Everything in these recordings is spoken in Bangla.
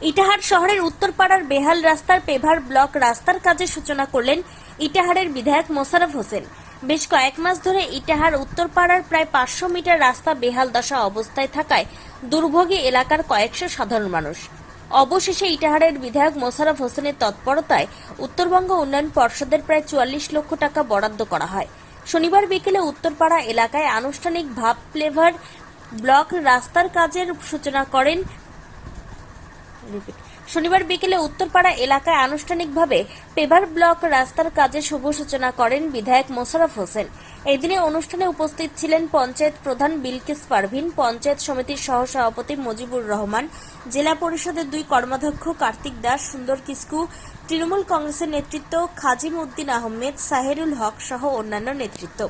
ইটাহার শহরের উত্তরপাড়ার বেহাল রাস্তার পেভার ব্লক রাস্তার কাজের সূচনা করলেন ইটাহারের বিধায়ক মোশারফ হোসেন বেশ কয়েক মাস ধরে ইটাহার উত্তরপাড়ার প্রায় পাঁচশো মিটার রাস্তা বেহাল দশা অবস্থায় থাকায় দুর্ভোগী এলাকার কয়েকশো সাধারণ মানুষ অবশেষে ইটাহারের বিধায়ক মোশারফ হোসেনের তৎপরতায় উত্তরবঙ্গ উন্নয়ন পর্ষদের প্রায় চুয়াল্লিশ লক্ষ টাকা বরাদ্দ করা হয় শনিবার বিকেলে উত্তরপাড়া এলাকায় আনুষ্ঠানিক ভাব ফ্লেভার ব্লক রাস্তার কাজের সূচনা করেন. শনিবার বিকেলে উত্তরপাড়া এলাকায় আনুষ্ঠানিকভাবে পেভার ব্লক রাস্তার কাজের শুভ সূচনা করেন বিধায়ক মোশাররফ হোসেন। এদিনে অনুষ্ঠানে উপস্থিত ছিলেন পঞ্চায়েত প্রধান বিলকিস পারভিন, পঞ্চায়েত সমিতির সহ সভাপতি মুজিবুর রহমান, জেলা পরিষদের দুই কর্মাধ্যক্ষ কার্তিক দাস, সুন্দর কিস্কু, তৃণমূল কংগ্রেসের নেতৃত্ব খাজিম উদ্দিন আহমেদ, সাহেরুল হক সহ অন্যান্য নেতৃত্ব।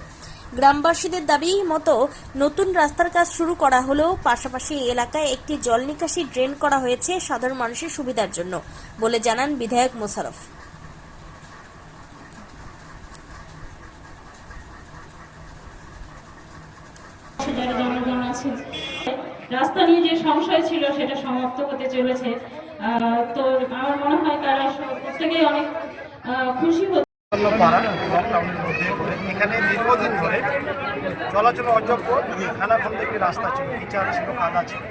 গ্রামবাসীদের দাবি, মতো নতুন রাস্তার কাজ শুরু করা হলেও পাশাপাশি এলাকায় একটি জল নিকাশি ড্রেন করা হয়েছে সাধারণ মানুষের সুবিধার জন্য, বলে জানান বিধায়ক মোশারফ রাস্তা নিয়ে যে সংশয় ছিল সেটা সমাপ্ত হতে চলেছে। তো আমার মনে হয় তারা প্রত্যেকেই অনেক খুশি এখানে দীর্ঘদিন ধরে চলাচল অযোগ্য খানাখন্দ একটি রাস্তা ছিল বিচার ছিল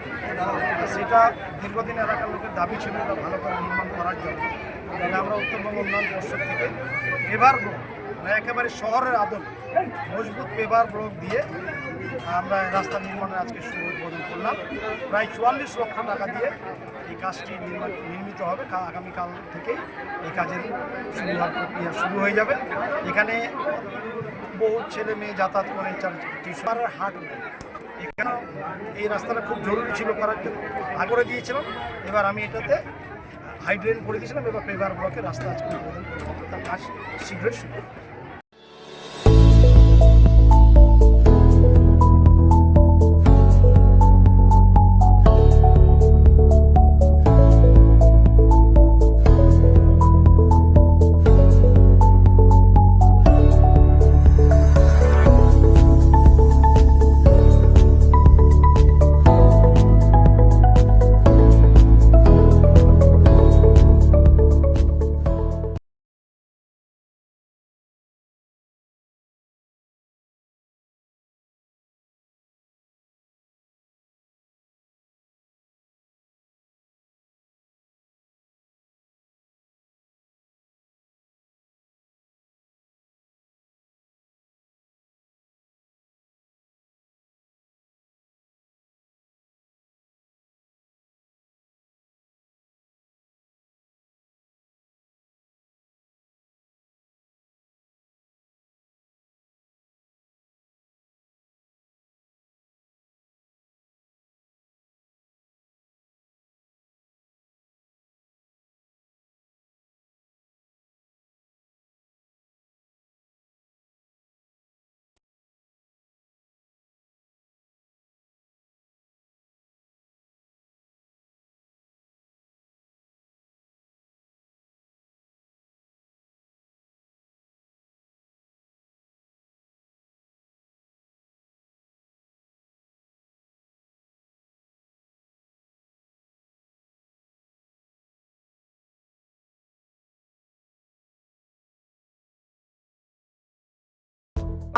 সেটা দীর্ঘদিন এলাকার লোকের দাবি ছিল এটা ভালো করে নির্মাণ করার জন্য। তাহলে আমরা উত্তরবঙ্গ উন্নয়ন পর্ষদ থেকে পেভার মানে একেবারে শহরের আদল মজবুত পেভার ব্লক দিয়ে আমরা রাস্তা নির্মাণের আজকে শুরু উদ্বোধন করলাম। প্রায় চুয়াল্লিশ লক্ষ টাকা দিয়ে এই কাজটি নির্মিত হবে। আগামীকাল থেকেই এই কাজের শুরু প্রক্রিয়া শুরু হয়ে যাবে। এখানে বহু ছেলে মেয়ে যাতায়াত করে টিউশনের হাট। নেই এখানেও এই রাস্তাটা খুব জরুরি ছিল করার জন্য। আগরে দিয়েছিলাম এবার আমি এটাতে হাইড্রেন করে দিয়েছিলাম। এবার পেভার ব্লকে রাস্তা আজকে তার কাজ শীঘ্রই শুরু